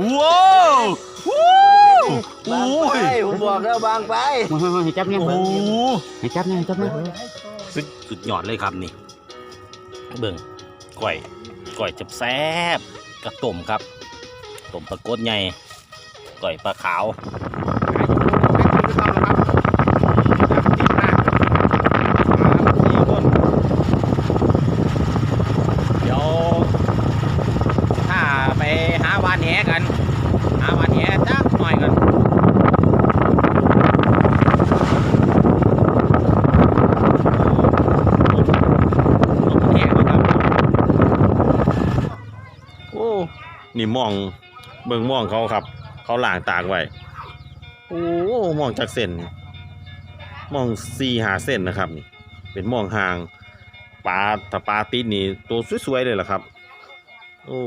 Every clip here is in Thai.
ว้าวว้าวโอ้บางไปยผมบอกแล้วบางไปมามามาให้จับเนี่ยโอ้โหให้จับเนี่ยให้จับเนี่ยสุดสุดยอดเลยครับนี่ เบิ่งก้อยก้อยจับแซ่บกระต้มครับต้มปลากดใหญ่ก้อยปลาขาว เดี๋ยวถ้าไปหาวานแหกัน หาวานแหจักหน่อยกันแหกนะครับโอ้ นี่มองเบิ่งมองเขาครับ เขาล่างตากไว้โอ้มองจากเส้นมองสี่หาเส้นนะครับนี่ เป็นมองห่างปลาถ้าปลาติดนี่ตัวสวยๆเลยล่ะครับ โอ้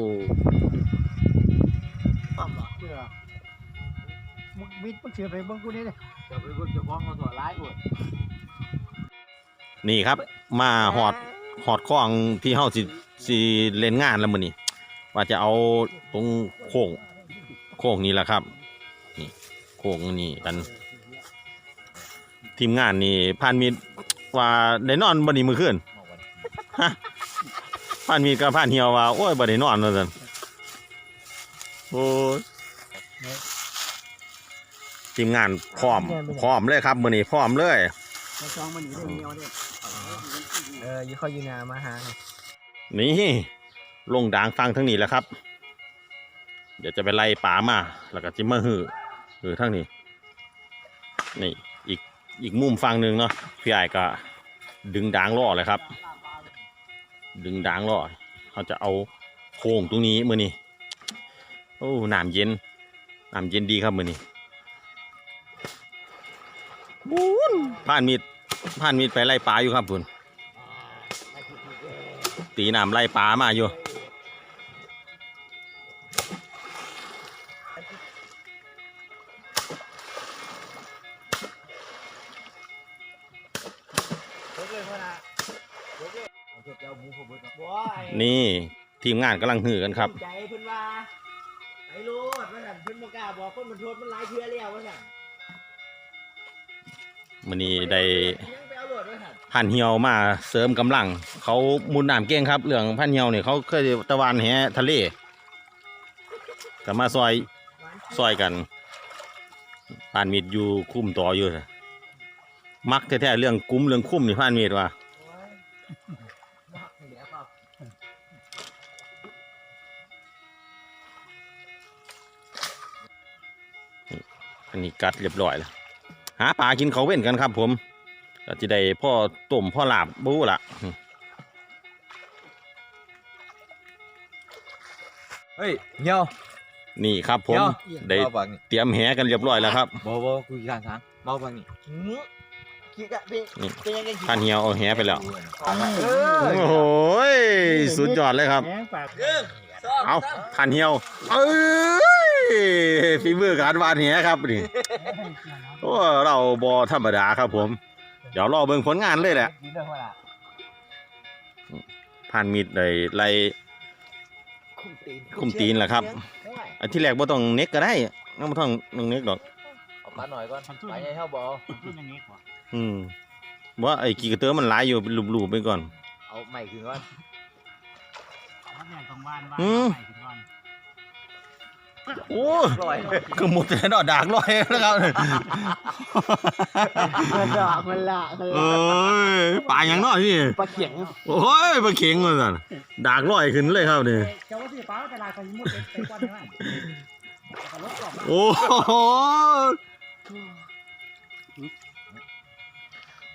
มึงมิดมึงเสือไปเบิ่งกูนี่เลยจะไปบุญจะคล้องมาตัวร้ายหมดนี่ครับ มาหอดหอดข้องที่เฮาสิสิเล่นงานแล้วมื้อนี้ ว่าจะเอาตรงโค้งโค้งนี้แหละครับ นี่โค้งนี่กัน ทีมงานนี่ผ่านมีดว่าได้นอนบ่นี้มื้อคืนฮะผ่านมีดกับผ่านเหี่ยวว่าโอ้ยบ่ได้นอนว่าซั่นโอ้ยทีมงานพร้อมพร้อมเลยครับมื้อนี้พร้อมเลยมาจองมันอยู่ได้เงี้ยวเนี่ยเออยี่เขาอยู่นามาหานี่ ลงด่างฟังทั้งนี้แหล้วครับ เดี๋ยวจะไปไล่ป่ามา แล้วก็จิมาหือหือทั้งนี้ นี่อีกอีกมุมฟังหนึ่งเนาะพี่ใหญ่ก็ดึงด่างล่อเลยครับ ดึงด่างล่อเขาจะเอาโค้งตรงนี้มือนี้โอ้หน้ำเย็นหน้ำเย็นดีครับมือนี้บูนผ่านมีดผ่านมีดไปไล่ปลาอยู่ครับคุณตีหน้ำไล่ปลามาอยู่ นี่ทีมงานกำลังหือกันครับ ใจเพิ่นว่าไอ้โลดว่าสั่นเพิ่นบ่กล้าบอกคนมันโทษมันหลายเทื่อแล้วว่าสั่นมันนี้ได้ยังไปเอาโลดว่าสั่นพันเหี่ยวมาเสริมกำลัง เขามุนน้ำเก่งครับเรื่องพันเหี่ยวเนี่ยเขาเคยตะวันแหทะเลก็มาซอยซอยกันผ่านมีดอยู่คุ้มต่ออยู่มักแท้ๆเรื่องกุ้มเรื่องคุ้มนี่ผ่านมีดว่า เดี๋ยวครับอันนี้กัดเรียบร้อยแล้ว หาปลากินเขาวเว้นกันครับ ผมก็จะได้พ่อต้มพ่อลาบบู้ละเฮ้ยเหี่ยว นี่ครับผม ได้เมาบังนี่เตรียมแหกันเรียบร้อยแล้วครับบ่บ่คุยกันทางเมาบังนี่ คิดอะพี่นี่เป็นยังไงท่านเหี่ยวเอาแหไปแล้วเอโอ้โหยสุดยอดเลยครับ แหงปากเอาท่านเหี่ยว เอ้ยฝีมือการวานแหครับนี่โอ้เราบอธรรมดาครับผม เดี๋ยวรอเบิ่งผลงานเลยแหละ กินเรื่องว่าล่ะผ่านมีดได้ไล่คุมตีนคุมตีนแหละครับ อันที่แรกบ่ต้องเน็กก็ได้ไม่ต้องต้องเน็กดอก เอาปลาหน่อยก่อนไปไงเฮาบ่พูดอย่างนี้กว่าอืมว่าไอ้กีกระเตอมันหลายอยู่เป็นลูบๆไปก่อนเอาใหม่ขึ้นก่อนวัดแดงของบ้านบ้านอืมใหม่ถึงก่อนโอ้ปล่อยคือหมดแต่ดอกดากลอยนะครับมันละมันละมันเอ้ละยปลาอย่างน้อยนี่ปลาเขียงโอ้ยปลาเข็งมาสั่นดากลอยขึ้นเลยครับนี่เจ้าว่าสิป้าตลาดกันมุดไปไปก่อนนะรถกรอบโอ้ โห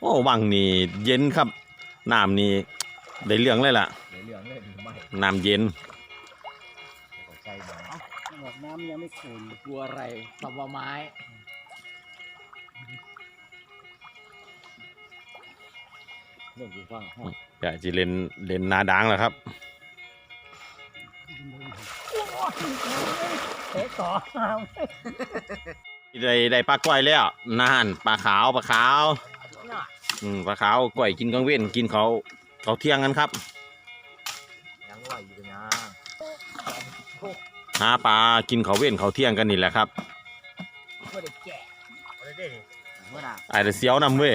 โอ้วังนี่เย็นครับน้ำนี่ได้เรื่องเลยล่ะเหลืองเลยไม่น้ำเย็นใช่ไหมบอกน้ำยังไม่ขุ่นบัวอะไรสับไม้เรื่องอยู่ฟังอยากจะเล่นเล่นนาดังแล้วครับเอ๊ะต่อ ได้ได้ปลาก้อยแล้วนานปลาขาวปลาขาวอืมปลาขาวก้อยกินกลางเว้นกินเขาเขาเที่ยงกันครับยังไหวอยู่นะหาปลากินเขาวเว้นเขาวเที่ยงกันนี่แหละครับบ่ได้แก่บ่ได้เด้นี่เมื่อน่ะไอ้แต่เสียวนำเว้ย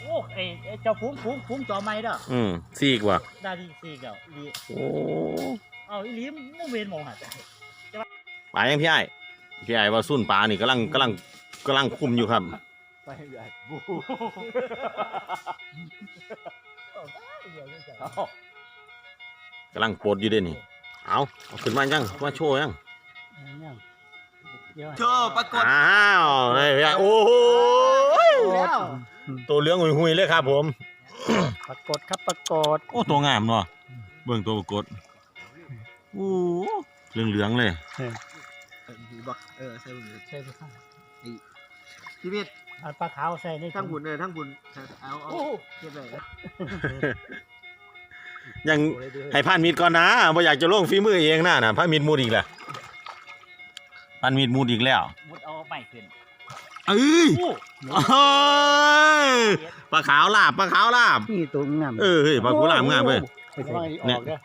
โอ้ไอ้ไอ้เจ้าฟุ้งฟุ้งฟุ้งจอไม้เด้ออืมซีกว่ะได้ที่สี่เก่าอีหลีโอ้เอาอีหลีมึงเวนมองหาจ้ะปลายังพี่ไอ้ พี่ไอ้ว่าสุ่นปลานี่กำลังกำลังกำลังคุมอยู่ครับ ไปใหญ่บูกำลังปลดอยู่เด้นี่ เอาเอาขึ้นมายังมาโชว์ยังโชว์ปรากฏอ้าวนี่พี่ไอ้โอ้โหแล้วตัวเหลืองหุยๆเลยครับผม ปรากฏครับปรากฏโอ้ตัวงามเนาะเบิ่งตัวปรากฏโอ้เหลืองเหลืองๆเลย บักเออใส่บุญใช่ไหมครับพี่เม็ดเอาปลาขาวใส่ในทั้งบุญเออทั้งบุญเอาเอาโอ้เก็บไว้ยังให้พันมีดก่อนนะบ่อยากจะลงฝีมือเองนะนะพันมีดมูดอีกแหละพันมีดมูดอีกแล้วมุดเอาใหม่ขึ้นเอ้ยโอ้เฮ้ยปลาขาวลาบปลาขาวลาบนี่ตัวงามเออเฮ้ยปลากุหลาบงามเว้ยไปใส่ออกเด้อ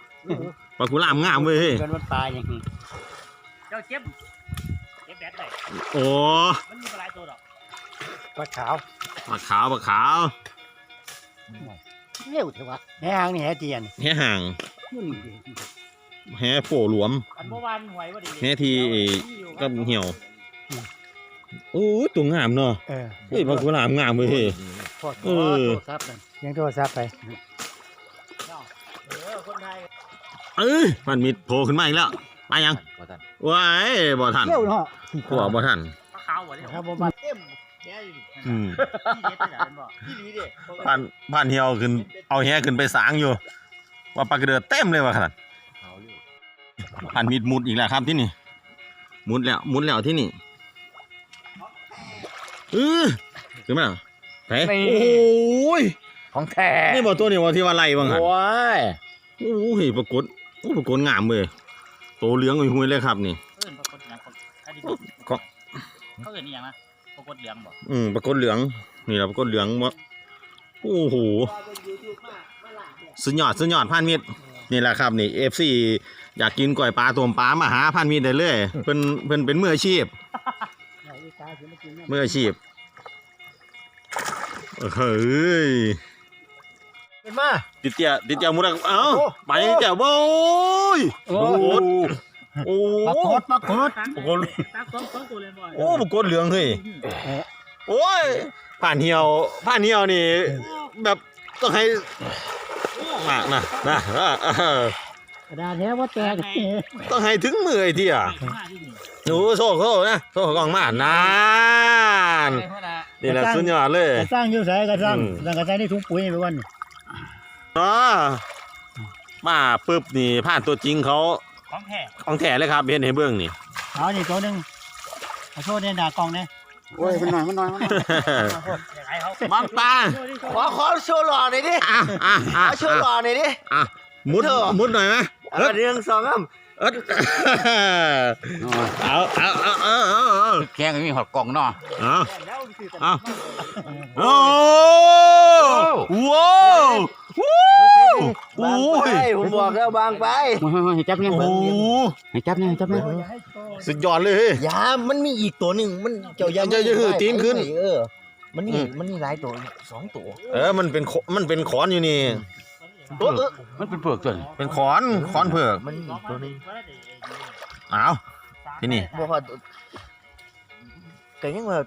ปลากุหลาบงามเว้ยเฮ้ยเกินวันปลาอย่างนี้เจ้าเจ็บ เจ็บแบดได้โอ้มันมีปลาหลายตัวดอกปลาขาวปลาขาวปลาขาวเร็วเถอะวะแหงนี่แหเตียนแห่ห่างนี่แห่โผหลวมอันเมื่อวานหวยว่าดีแม่ที่ก็เหี่ยวโอ้ยตัวงามเนาะเออเฮ้ยปลากุหลาบงามเว้ยเฮ้ยพอดเออโทรศัพท์นั่นยังโทรศัพท์ไปเออคนไทยเอ้ยพันมีดโผล่ขึ้นมาอีกแล้ว ไปยังว้ายบ่ทันเที่ยวเนาะกลัวบ่ทันปลาขาววะเนี่ยครับผมมาเต็มแน่อยู่อืมที่เด็ดเลยนะบอกที่ดีเด้พันพันเหี่ยวขึ้น เอาแหขึ้นไปสางอยู่ ว่าปลากระเดือเต็มเลยว่ะขนาดพันมีดมุดอีกแล้วครับที่นี่ มุดแล้ว มุดแล้วที่นี่เออขึ้นมาแล้วไหนโอ้ยของแท้ นี่บอกตัวนี้ว่าที่ว่าไล่บ้างฮะโอ้ยโอ้โหปรากฏโอ้ปรากฏงามเลย โตเหลืองหุยๆเลยครับนี่ เอิ้นปรากฏอย่างคนอันนี้ก็ เขาเอิ้นนี่ยังนะปรากฏเหลืองบอกอืมปรากฏเหลือง นี่แหละปรากฏเหลืองวะโอ้โหเป็นยูทูบมากมาหลากเนี่ยสุดยอดสุดยอดพันมิตรนี่แหละครับนี่เอฟซีอยากกินก๋วยปลาตัวปลามาหาพันมิตรได้เลยเพิ่นเพิ่นเป็นมืออาชีพมืออาชีพเฮ้ย เป็นมาติดเตียติดเตียมุดอะเอ้าไปเตียโว้ยโอ้โอ้โอ้ปรากฏปรากฏตั้งปรากฏตั้งสองสองตัวเลยบ่อยโอ้ปรากฏเหลืองเฮ้ยโอ้ยผ่านเหี่ยวผ่านเหี่ยวนี่แบบต้องให้มากนะนะเออกระดาษแท้ว่าแตกต้องให้ถึงมือไอ้เที่ยหนูโซ่โซ่นะโซ่กล้องมานานนี่แหละสุดยอดเลยสร้างอยู่ไสก็สร้างอืมสร้างก็ใส่ในถุงปุ๋ยไปวัน นี้เนาะมาปุ๊บนี่ผ่านตัวจริงเขาของแท้ของแท้เลยครับเห็นให้เบื้องนี่ เอานี่ตัวหนึงขอโทษเนี่ยด่ากล้องเนี่ยโอ้ยมันหน่อยมันหน่อยมันหน่อยอย่างไรเขาบางตาขอขอโชว์หล่อหน่อยดิอะอะอะขอโชว์หล่อหน่อยดิอะมุดเถอะมุดหน่อยไหมเออเรื่องสองอะเอิดเอาเอาเอาเอาเอาเอาแข้งมีหอดกล่องเนาะเอาเอาโอ้ว้าวโอ้ บางโหไปผมบอกแล้วบางไปให้จับเนี่ยโอ้โหให้จับเนี่ยให้จับเนี่ยสุดยอดเลยเฮ้ยยามันมีอีกตัวหนึ่งมันเจ้ายังเจ้าอย่าหือตีนขึ้นเออมันอืนี่มมันนี่หลายตัวสองตัว เออมันเป็นขมันเป็นขอนอยู่นี่เออเออมันเป็นเปลือกตัวนี้เป็นขอนขอนเผือกมันมีอีกตัวหนึงเอาที่นี่บอกว่าแต่ยังว่า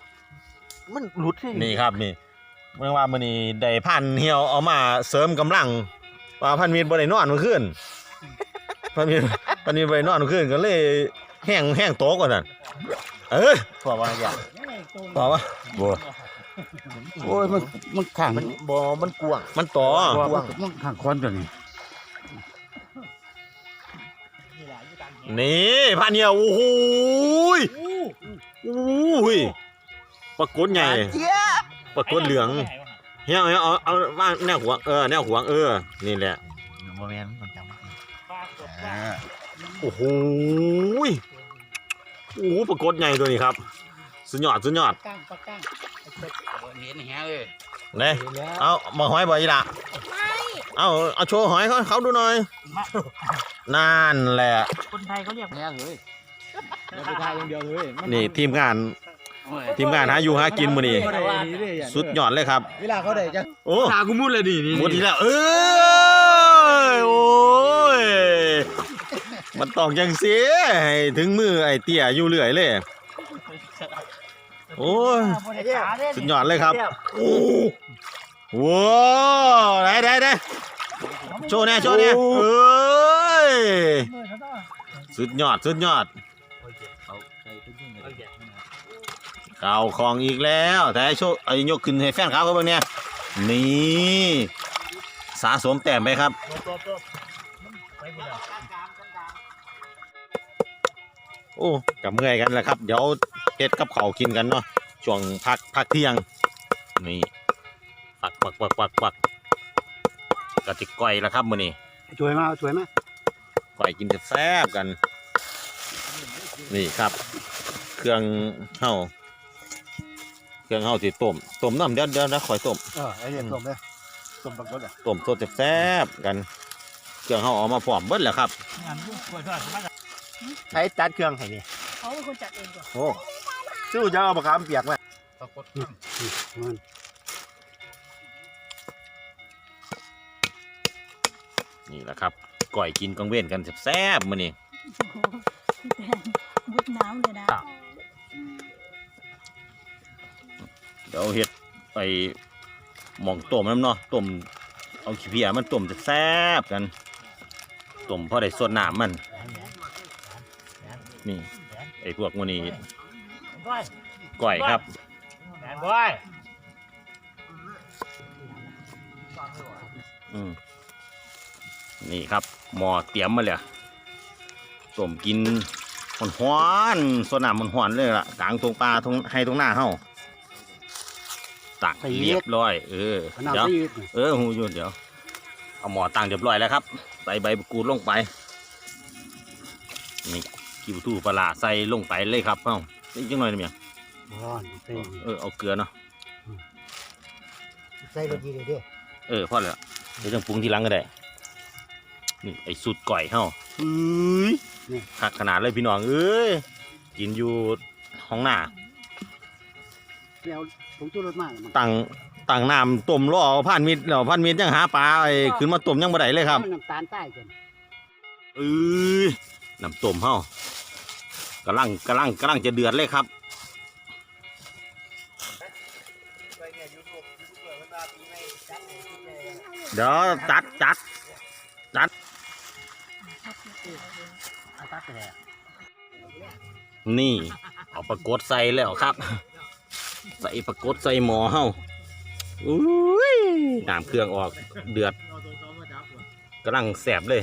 มันหลุดที่นี่ครับนี่ เมื่อว่ามันนี่ได้พันเหี่ยวเอามาเสริมกำลัง ว่าพันมีดบ่ได้นอนเมื่อคืนพันมีดพันมีดบ่ได้นอนเมื่อคืนก็เลยแห้งแห้งโตกว่านั่นเออบอกว่าอย่างต่อวะบ่โอ้ยมันมันข้างมันบอมันกวางมันต่อมันมันข้างคอนตัวนี้นี่พันเหี่ยวโอ้โหยโอ้โหยปรากฏใหญ่เจี๊ยบ ปรากฏเหลืองเหี่ยวเอาเอาเอาว่าแนวหัวงเออแนวหัวงเออนี่แหละโมเมนต์ผมจำโอ้โหยโอ้โหปรากฏใหญ่ตัวนี้ครับ สุดยอดสุดยอดก้างปากก้างเห็นแหงเลยเลยเอามาหอยบ่อยละเอาเอาโชว์หอยเขาเขาดูหน่อยนั่นแหละคนไทยเขาเรียกแม่เลยเราไปทายอย่างเดียวเลยนี่ทีมงาน ทีมงานหาอยู่หากินมื้อนี้สุดยอดเลยครับ เวลาเขาได้จังโอ้ตากูมุดเลยดินี่หมดทีแล้ว เอ้ยโอ้ยมันต้องจังเสียให้ถึงมือไอ้เตี้ยอยู่เรื่อยเลย โอ้ยบริการเลยสุดยอดเลยครับโอ้โหได้ได้ได้โชว์เนี่ยโชว์เนี่ยเอ้ยมือเขาต้องสุดยอดสุดยอด เก่าของอีกแล้วแต่ให้โชว์ไอ้ยกขึ้นให้แฟนครับเขาเบ้างเนี่ยนี่สะสมแต้มไปครับไปหมดแล้วโอ้กับเมื่อยกันแหละครับ เดี๋ยวเฮ็ดกับเขาวกินกันเนาะช่วงพักพักเที่ยง นี่ปักปักปักปักปักกะติก้อยแล้วครับมื้อนี้สวยมากสวยมากก้อยกินแซ่บๆกัน นี่ครับ เครื่องเฮา เครื่องเฮาสิต้มต้มน้ำเดี๋ยวเดี๋ยวนะคอยต้มเออไอเดียต้มเลยต้มปักรถอะต้มสดแซ่บๆกันเครื่องเฮาเอามาพร้อมเบิดแล้วครับงานยุ่งป่วยทอดมาจากใช้จัดเครื่องให้นี่เขาเป็นคนจัดเองก่อนโอ้สู้จะเอาปากกามเปียกไหมมันนี่แหละครับก้อยกินกลางเว้นกันแซ่บๆมื้อนี้พี่แตงมุดน้ำเลยนะ เดี๋ยวเฮ็ดไปหม่องต้มน้ำเนาะต้มเอาขี้เพียมันต้มแซ่บๆกันต้มพอได้สดน้ำมัน นี่ไอ้พวกมื้อนี้บอยก้อยครับแมนบอยอืมนี่ครับหมอเตรียมมาเลยต้มกินหวานๆสดน้ำมันหวานๆเลยล่ะกลางตรงปลาตรงให้ตรงหน้าเฮา ตักเรียบร้อยเออขนาดเดี๋ยวที่เออหูอยุ่นเดี๋ยวเอาหมอตั้งเรียบร้อยแล้วครับ ใส่ใบมะกรูดลงไปนี่กิวทูปลาร้าใส่ลงไปเลยครับเอ้าอีกจังหน่อยได้ไหมยร้อนเต็มเออเอาเกลือเนาะใส่รถดีเลยเด้เออพอแล้วเดี๋ยวจะปรุงทีหลังก็ได้นี่ไอ้สูตรก่อยเฮาเอ้ยคักขนาดเลยพี่น้องเอ้ยกินอยู่ห้องหน้าเดี๋ยว ผมจูรถมากมันตั้งตั้งน้ำต้มรอพันมิตรแล้วพันมิตรยังหาปลาไอ้ขึ้นมาต้มยังบ่ได้เลยครับมันน้ำตาลใต้กันเอ้ยน้ำต้มเฮากำลังกำลังกำลังจะเดือดเลยครับเดี๋ยวจัดจัดตักไปแล้วนี่ เอาปลากดใส่แล้วครับ ใส่ปลากดใส่หมอเฮาอุ้ยน้ำเครื่องออกเดือดกำลังแสบเลย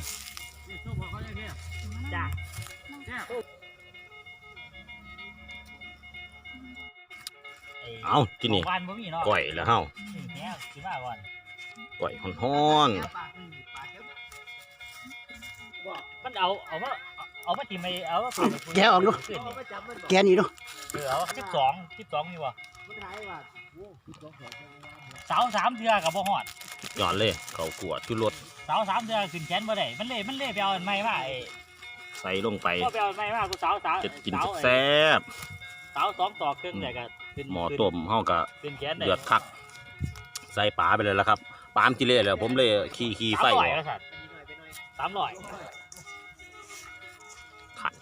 จ้าเอาที่นี่วันบ่มีเนาะก่อยแล้วเฮาแค่คิดว่าก่อนก่อยฮ้อนมันเอาเอามาเอามาทีมไปเอามาแกะออกดูขึ้นแกนี่ดูเออเอาสิบสองสิบสองนี่วะ เสาสามเทือกับบ่ฮอดๆหย่อนเลยเขากวดชุดรสเสาสามเทือขึ้นแขนบ่ได้มันเล่มันเล่ไปเอาอันใหม่มาไอ้ใส่ลงไปก็ไปเอาอันใหม่มากูเสาเสาจะกินเสาแซ่บเสาสองต่อครึ่งเนี่ยก็ขึ้นหมอต้มเฮาก็ขึ้นแขนได้เดือดคัก ใส่ปลาไปเลยแล้วครับปลามจิเล่แล้วผมเลยขี่ขี่ไฟสามอร้อยอกแล้วสัตว์สามร้อยขัด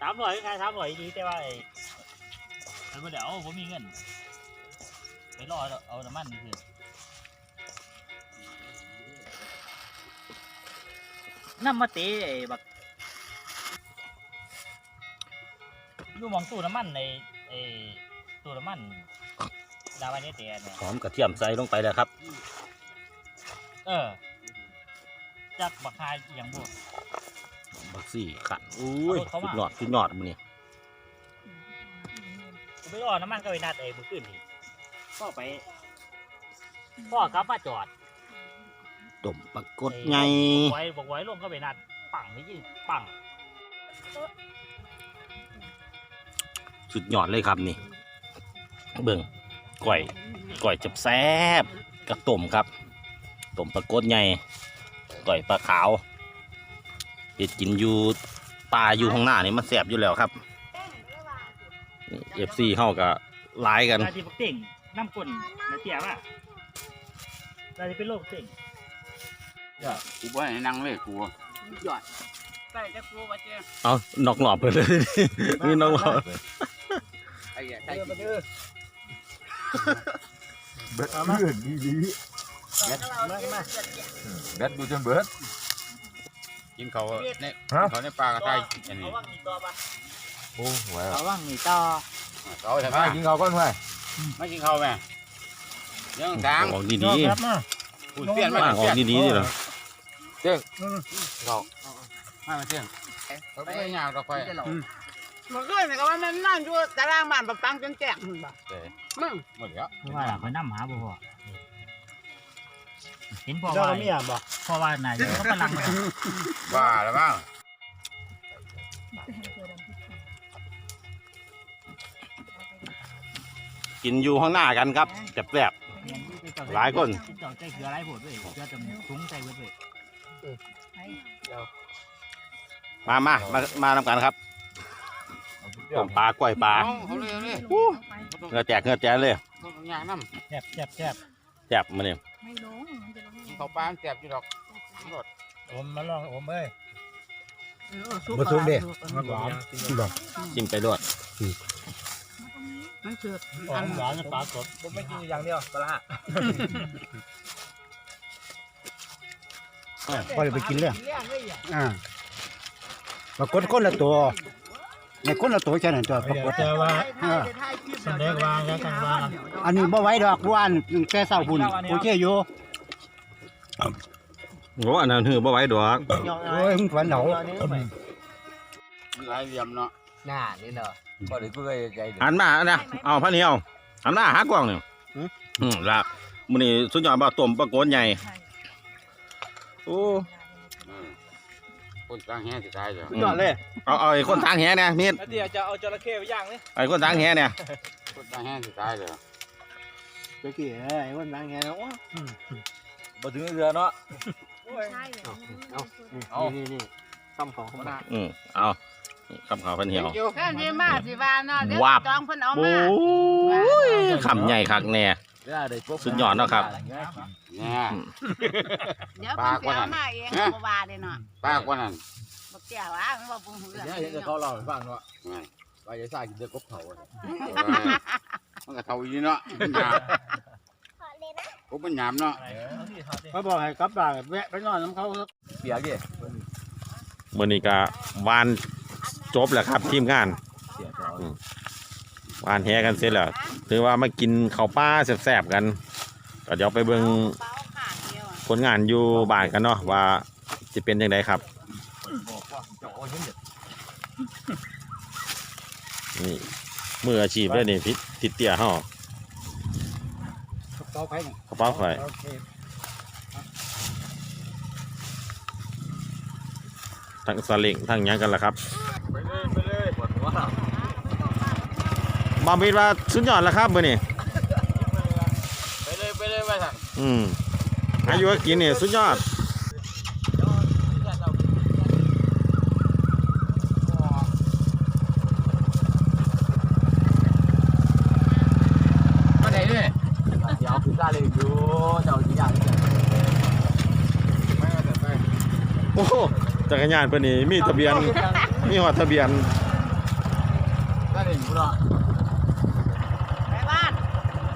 สามร้อยคือใครสามร้อยดีแต่ว่าไอ้ ไอ้บ่เดี๋ยวผมมีเงิน ไปรอเอาน้ำมันนี่คือน้ำมาเตะไอ้บักอยู่หมองตู้น้ำมันในไอ้ตู้น้ำมันดาวานี้เตะเนี่ย หอมกระเทียมใส่ลงไปแล้วครับ เออจากบักคายอหย่างบุ บักซี่ขันอุ้ยเอาเขาสุมาดยอดสุดยอดมันนี่ กูไปรอน้ำมันก็ไปนัดไอ้บุขึ้นนี่พ่อไปพ่อกลับมาจอดต้มปลากดไงบอกไว้บอกไว้ลงก็ไปนัดปังนี่ยี่ปังสุดยอดเลยครับนี่ เบิ่งก่อยก่อยจับแซ่บกระต้มครับต้มปลากดไงก่อยปลาขาวเห็ดกินอยู่ปลาอยู่ข้างหน้านี่มันแสบอยู่แล้วครับนี่ เอฟซีเข้ากับไลายกันได้ที่พวกเต่งน้ำกลนมาเตี้ยว่าได้ที่เป็นโรคเต่งกูบ่ให้นั่งเลยกูใส่จะกูว่าเจ้าเอานอกหลอบไปเลย นี่นอกหลอบไอ้เหี้ยใส่กินเบิดเพื่อนดีดีเบ็ดดูจนเบิดกินเขาเนี่ยเขาในปลากระไทยอันนี้ เอาว่างอีกตัวปะโอ้โหเอาว่างนี่ต่อเขาใช่ไหมกินเขาก่อนเว้ยไม่กินเขาแม่ยังทางออกดีครับมาพูดเปลี่ยนๆมาว่างออกดีๆนี่เหรอเขาไม่มาเที่ยงเขาไม่ยากเราไปมันก็เหมือนกับว่ามันนั่งอยู่ตารางบ้านปะปังจนแจ้งมึงบ่มึงหมดแล้วเพราะว่าล่ะเขานำหาบ่พอเห็นพ่อเจ้าว่าเมียบ่พ่อว่าน่าจะเขากำลังเลยบ้าแล้วบ้าง กินอยู่ข้างหน้ากันครับแสบหลายคน เจ้าใจเกลือหลายโพดด้วยเกลือจำถุงใจเบิดเลยๆมามามามานำกันครับต้มปลากล้วยปลาเขาเลยเลยเงือแจกเงือแจกเลยเขายากน้แซ่บแซ่บแซ่บแจบมาเนี่ยไม่ลงมันจะลงำเขาปลาแซ่บอยู่ดอกอมมาลองอมเอ้ยมาซุกเด้หวานจิ้มไปด้วย มันคือหวานหวานปลาสดผมไม่กินอย่างเดียวปลาพอจะไปกินเลยอ่าปรากฏคนละตัวในคนละตัวแค่นั้นตัวปรากฏแต่ว่าแสดงว่าแล้วกันว่าอันนี้บ่ไหว้ดอกว่านแค่เศร้าหุ่นโอเคอยู่โอ้อันนั้นหือบ่ไหว้ดอกโอ้ยมึงฝันเหนาหลายเหลี่ยมเนาะหน้านี่เนาะ ก็เลยเพื่อใจหันมานะเอาพระเหนียวหันมาหากล้องเนี่ยอืมละมื้อนี้สุดยอดบ่ต้มปลาโกนใหญ่โอ้คนกลางแห่สิตายจ้ะยอดเลยเอาเอาไอ้คนทางแหเนี่ยมีดเดี๋ยวจะเอาจระเข้ไปย่างนี่ไอ้คนทางแหเนี่ยคนกลางแห่สิตายจ้ะตะกี้เอ้ยวันนั้นไงเนาะมาถึงเรือเนาะ ใช่เหรอเอานี่นี่ซ้ำของเขามาอืมเอา คำขาวพันเหี่ยวแค่นี้มาสิว่าเนาะเดี๋ยววาบ จองเพิ่นเอาโอ้มายคำใหญ่คักแน่ สุดยอดเนาะครับ เนี่ย เดี๋ยวเพิ่นสิเอามาเองบ่ว่าเด้เนาะป้ากว่านั้นบ่เกี่ยวว่ามันบ่ปรุงเรื่องเนี่ยเห็นแต่เขาเล่าให้ฟังเนาะไงว่าจะสร้างกินเดือกบเขาอะมันก็เท่าอยู่เนาะมันหยาบกูมันหยาบเนาะเขาบอกให้กลับบ้านแวะไปนอนน้ำเขาเปียกดิ มื่อนี้ก็วาน จบแล้วครับทีมงานเปียกเราวานแหกันเสร็จแล้วถือว่ามากินข้าวปลาแซ่บๆกันก็เดี๋ยวไปเบิ่งเป้าข้างเดียวอะผลงานอยู่บ้านกันเนาะว่าจะเป็นยังไงครับบอกว่าจะเอาเห็นเด็ดนี่มืออาชีพเลยนี่พิทิดเตี้ยห่อเป้าไผ่กระเป๋าไฟ โอเค ทั้งสลิงทั้งหยังกันละครับไปเลยไปเลยปวดหัวบาบิดว่าสุดยอดแล้วครับมื่อนี้ไปเลยไปเลยไปสั่งอืมอายุกินนี่สุดยอดมาไหนเนี่ยเดี๋ยวคือซาเลยอยู่เจ้าจีอย่างนี้ไปไปไปโอ้โห จักรยานเพิ่นนี่มีทะเบียน มีหอดทะเบียนก็ได้อยู่เนาะไปบ้าน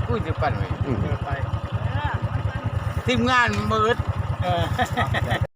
กูจะปั่นไว้อืมเออทีมงานมืด